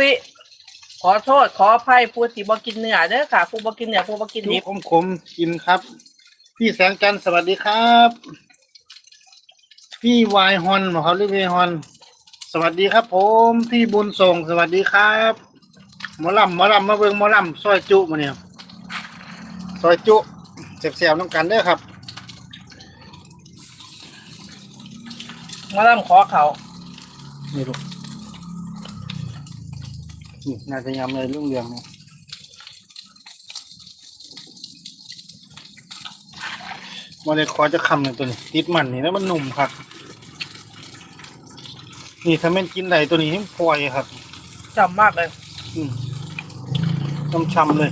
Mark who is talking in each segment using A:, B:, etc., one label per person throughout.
A: ซิขอโทษขออภัยผู้ที่บ่กินเนื้อเด้อค่ะ ผู้บ่กินเนื้อผู้บ่กิน
B: จุ
A: ดิบ
B: ขมขมๆกินครับ พี่แสงจันทร์สวัสดีครับ พี่วายฮอนบอกเขาเรียกวายฮอน สวัสดีครับ ผม พี่บุญส่งสวัสดีครับหมอลำหมอลำมาเบิ่งหมอลำซอยจุมาเนี่ยซอยจุเสียบๆน้ำกันเด้อครับ
A: มาล่ำขอเขา
B: นี่ลูก นี่น่าจะยำเลยเรื่องเรื่องเนี่ยมาเลยขอจะคำหนึ่งตัวนี้ติดมันนี่แล้วมันหนุ่มครับ นี่ถ้าแม่นกินไหนตัวนี้ให้พลอยครับ
A: จำมากเลย
B: อืมช้ำๆเลย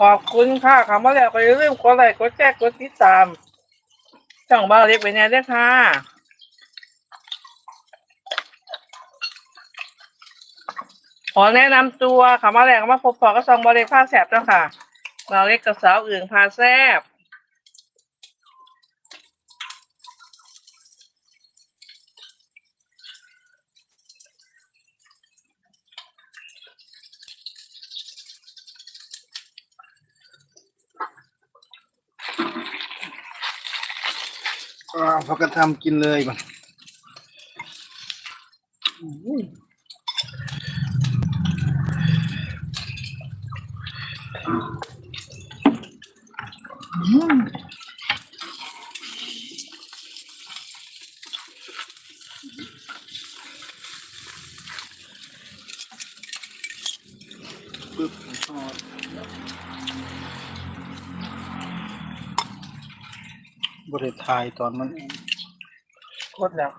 A: ขอบคุณค่ะคำว่าแล้วก็อย่าลืมกดไลค์กดแชร์กดติดตามช่องบ้าเล็กเป็นไงด้วยค่ะขอแนะนำตัวคำว่าแรงมาพบพอก็ซองบอเล็กผ้าแสบเจ้าค่ะบาเล็กกับสาวอื่นพาแซบ
B: พอกันทำกินเลยบ่อุ้ยอืมปึ๊บทอด บริทายตอนมัน
A: กดแล้ว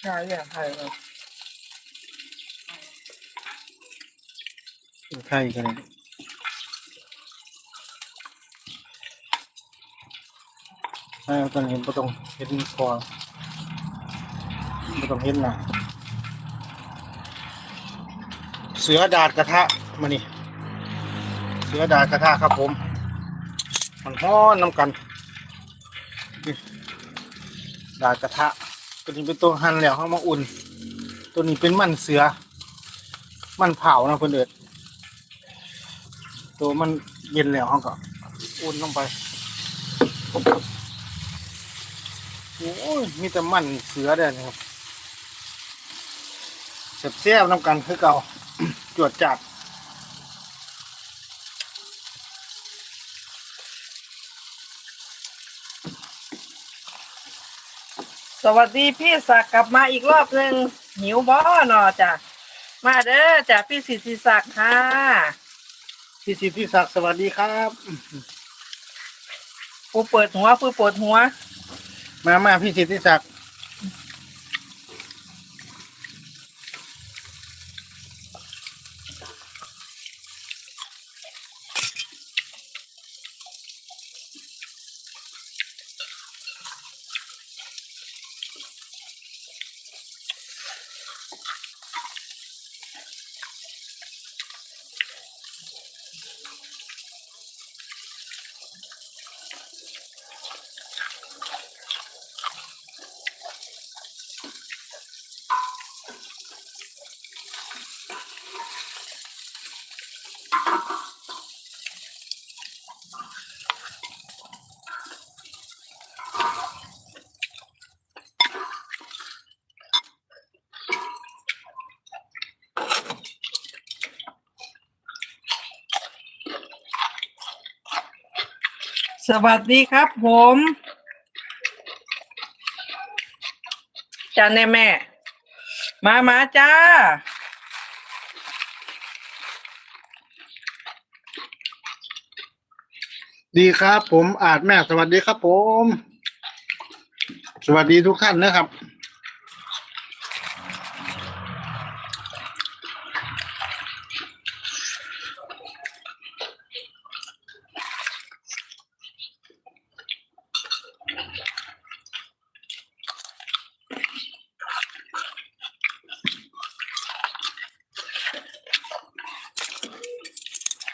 A: ใช่อย่างไรเลย
B: ไข่กันเลยไม่เอาตอนเห็นประตรงเห็นคอประตรงเห็นหนะเสือดาดกระทะมานี่เสือดาดกระทะครับผม มันฮ้อนน้ำกันดาดกระทะตัวนี้เป็นตัวหั่นแล้วเข้ามาอุ่น ตัวนี้เป็นมันเสือ มันเผานะเพื่อนเอิดตัวมันเย็นแล้วเขาก็อุ่นลงไปโอ้ยมีแต่มันเสือเด้นะครับเสียบๆน้ำกันคือเก่าจวดจัด
A: สวัสดีพี่ศักดิ์กลับมาอีกรอบหนึ่งหิวบ่หนอจ้ะมาเด้อจ้ะพี่สิทธิศักดิ์ค่ะ
B: พี่สิทธิศักดิ์สวัสดีครับ
A: ผู้เปิดหัวผู้ปวดหัว
B: มามาพี่สิทธิศักดิ์
A: สวัสดีครับผมจันแน่แม่ มามาจ้า
B: ดีครับ ผมอาจแม่สวัสดีครับผม สวัสดีทุกท่านนะครับ